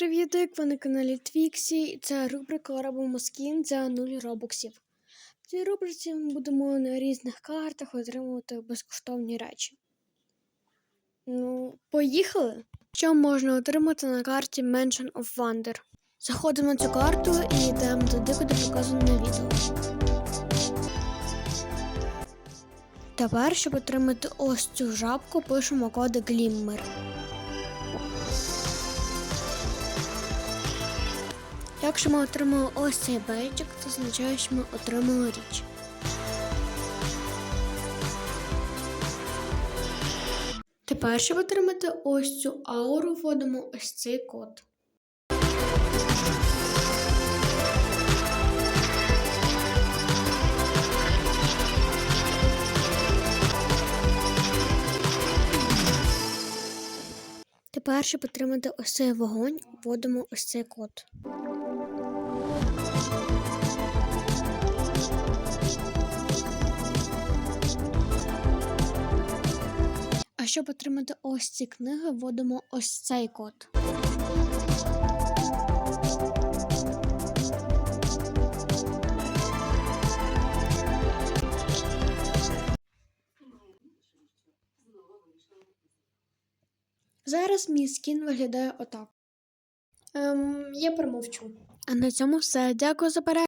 привітик! Ви на каналі Твіксі. і Це рубрика Робимо скін за 0 робоксів. В цій рубриці ми будемо на різних картах отримувати безкоштовні речі. Ну, поїхали! Що можна отримати на карті Mansion of Wonder? Заходимо на цю карту і йдемо туди, куди показано відео. Тепер, щоб отримати ось цю жабку, пишемо код Glimmer. Якщо ми отримали ось цей бейджик, це означає, що ми отримали річ. Тепер, щоб отримати ось цю ауру, вводимо ось цей код. Тепер, щоб отримати ось цей вогонь, вводимо ось цей код. А щоб отримати ось ці книги, вводимо ось цей код. Зараз мій скін виглядає отак. Ем, я промовчу. А на цьому все. Дякую за перегляд.